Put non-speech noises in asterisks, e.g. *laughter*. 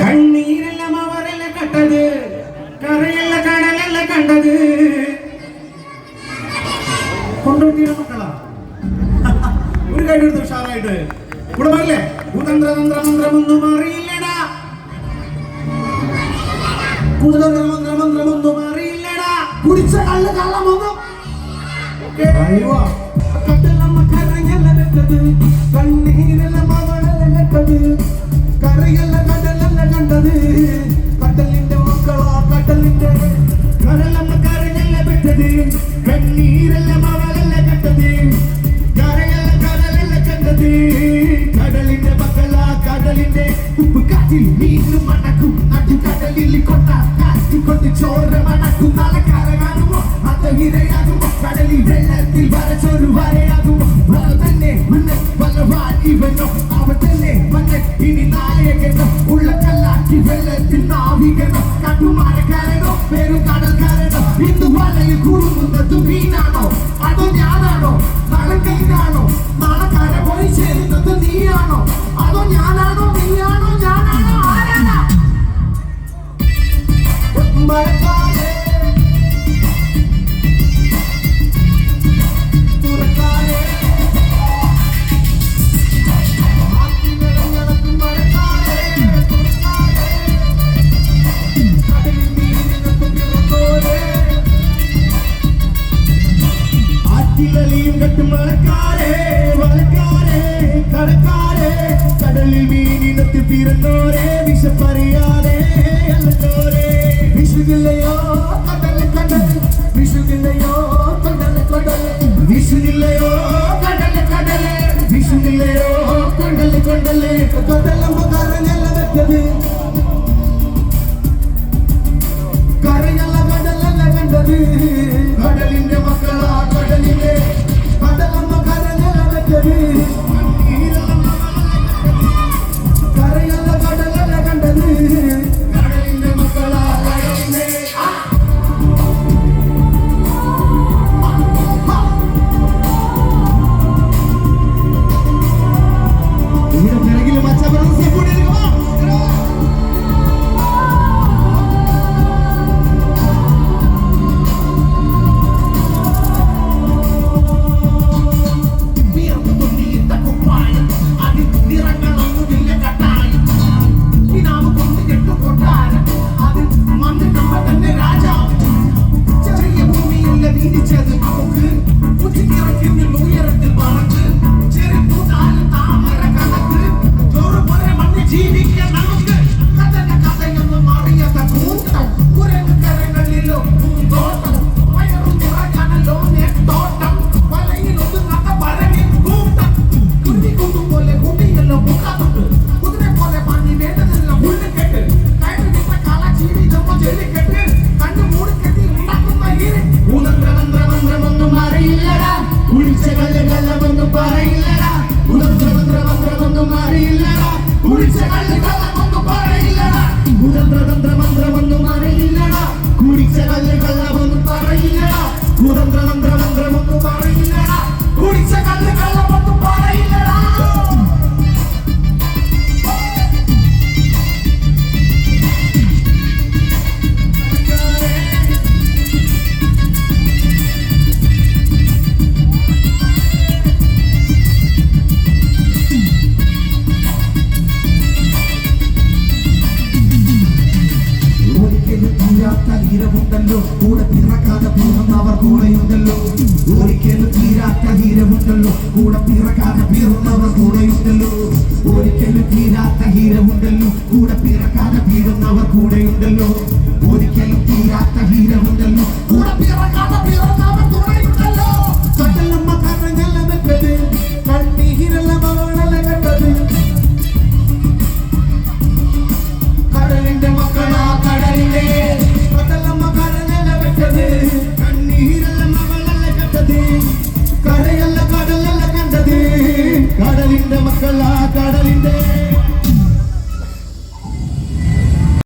കണ്ണീരെല്ലാം അവരല്ല കട്ടത് കരയല്ല കടലല്ല കണ്ടത്. കൊണ്ടുപോയി മക്കളാ. *laughs* ഒരു കൈ എടുത്ത് ഉഷാറായിട്ട്. കൂടെ പറയില്ലേ കുതന്ത്ര തന്ത്ര മന്ത്രമൊന്നും അറിയില്ലടാ. കുതന്ത്ര മന്ത്രമന്ത്രമൊന്നും അറിയില്ലടാ. കുടിച്ച കള്ള കള്ളമൊന്നും. അയ്യോ. പെട്ടത് കണ്ണീരെല്ലാം അവളല്ല കെട്ടത്. കരയല്ല കടലല്ല கடலின் മക്കള കടലിന്റെ ഉപ്പ് കാറ്റിൽ മീനും മണക്കും. നടുക്കടലിൽ കൊണ്ട കാറ്റ് കൊണ്ട് ചോര മണക്കും. നാളെ കാണുമോ? അത് ഇരയാകുമോ കടലിൽ വെള്ളത്തിൽ വരച്ചൊരു വരയാകുമോ? വല തന്നെ മണ്ണ് വലവാൻ ഇവനോ അവൻ തന്നെ മണ്ണ് ഇനി നായകനോ ഉള്ള കല്ലാക്കി വെള്ളത്തിൽ നാവികനോ കണ്ടുമാരക്കാരനോ പേരും Viendo para el culo, con tu pina, no. A donde a darlo. கட்டு மலக்காரே மலக்காரே கடக்காரே கடலில் மீனினத்து பிறந்தோரே விஷப்பறியாரே அல்லோரே விஷுதில்லையோ கடல் கடல் விஷுதில்லையோ கடல் கடல் விஷுதில்லையோ கடல் கடல் விஷுதில்லையோ கொண்டல் கொண்டல் கடலம்ப கரங்கல்ல வெட்டது. கரங்கல்ல கடல்ல கண்டது Did it ഹീരമുണ്ടല്ലോ കൂടെ പിറക്കാതെ പോകുന്ന അവർ കൂടെയുണ്ടല്ലോ. ഒരിക്കലും തീരാത്ത ഹീരമുണ്ടല്ലോ കൂടെ പിറക്കാതെ പീറുന്നവർ കൂടെയുണ്ടല്ലോ. ഒരിക്കലും തീരാത്ത ഹീരമുണ്ടല്ലോ കൂടെ പിറക്കാതെ പീടുന്നവർ കൂടെയുണ്ടല്ലോ. ഒരിക്കലും തീരാത്ത ഹീരമുണ്ടല്ലോ கடலின் மக்களா கடலின்